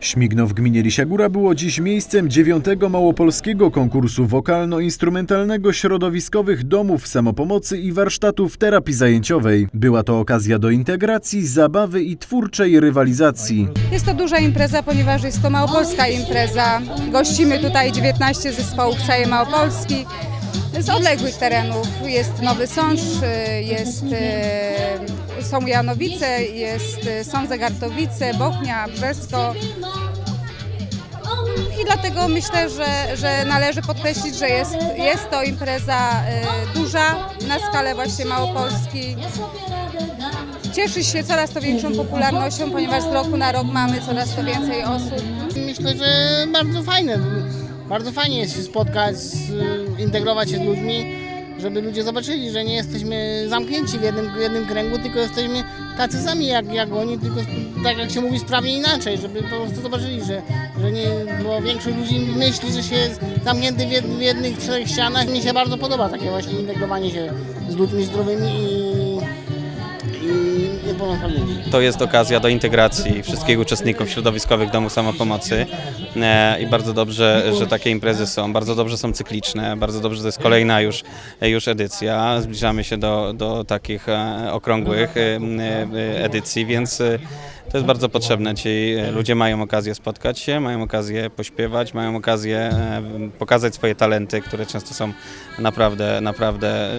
Śmigno w gminie Lisiagóra było dziś miejscem dziewiątego małopolskiego konkursu wokalno-instrumentalnego środowiskowych domów samopomocy i warsztatów terapii zajęciowej. Była to okazja do integracji, zabawy i twórczej rywalizacji. Jest to duża impreza, ponieważ jest to małopolska impreza. Gościmy tutaj 19 zespołów całej Małopolski z odległych terenów. Jest Nowy Sącz, y, jest, y, są Janowice, jest, y, są Zagartowice, Bochnia, Brzesko. I dlatego myślę, że, że należy podkreślić, że jest, jest to impreza y, duża na skalę właśnie Małopolski. Cieszy się coraz to większą popularnością, ponieważ z roku na rok mamy coraz to więcej osób. Myślę, że bardzo fajne. Bardzo fajnie jest się spotkać, integrować się z ludźmi, żeby ludzie zobaczyli, że nie jesteśmy zamknięci w jednym, w jednym kręgu, tylko jesteśmy tacy sami jak, jak oni, tylko tak jak się mówi sprawnie inaczej, żeby po prostu zobaczyli, że, że nie, bo większość ludzi myśli, że się jest zamknięty w, jed, w jednych czterech ścianach. Mi się bardzo podoba takie właśnie integrowanie się z ludźmi zdrowymi i. To jest okazja do integracji wszystkich uczestników środowiskowych domów samopomocy e, i bardzo dobrze, że takie imprezy są. Bardzo dobrze są cykliczne, bardzo dobrze, to jest kolejna już, już edycja. Zbliżamy się do, do takich e, okrągłych e, edycji, więc to jest bardzo potrzebne. Ci ludzie mają okazję spotkać się, mają okazję pośpiewać, mają okazję pokazać swoje talenty, które często są naprawdę, naprawdę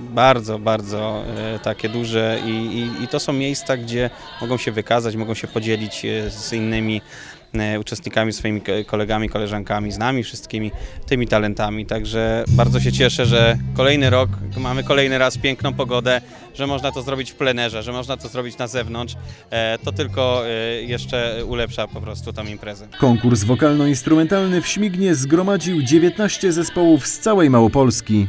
bardzo, bardzo takie duże i, i, i to są miejsca, gdzie mogą się wykazać, mogą się podzielić e, z innymi e, uczestnikami, swoimi ko- kolegami, koleżankami, z nami wszystkimi tymi talentami. Także bardzo się cieszę, że kolejny rok mamy kolejny raz piękną pogodę, że można to zrobić w plenerze, że można to zrobić na zewnątrz. E, To tylko jeszcze ulepsza po prostu tą imprezę. Konkurs wokalno-instrumentalny w Śmignie zgromadził 19 zespołów z całej Małopolski.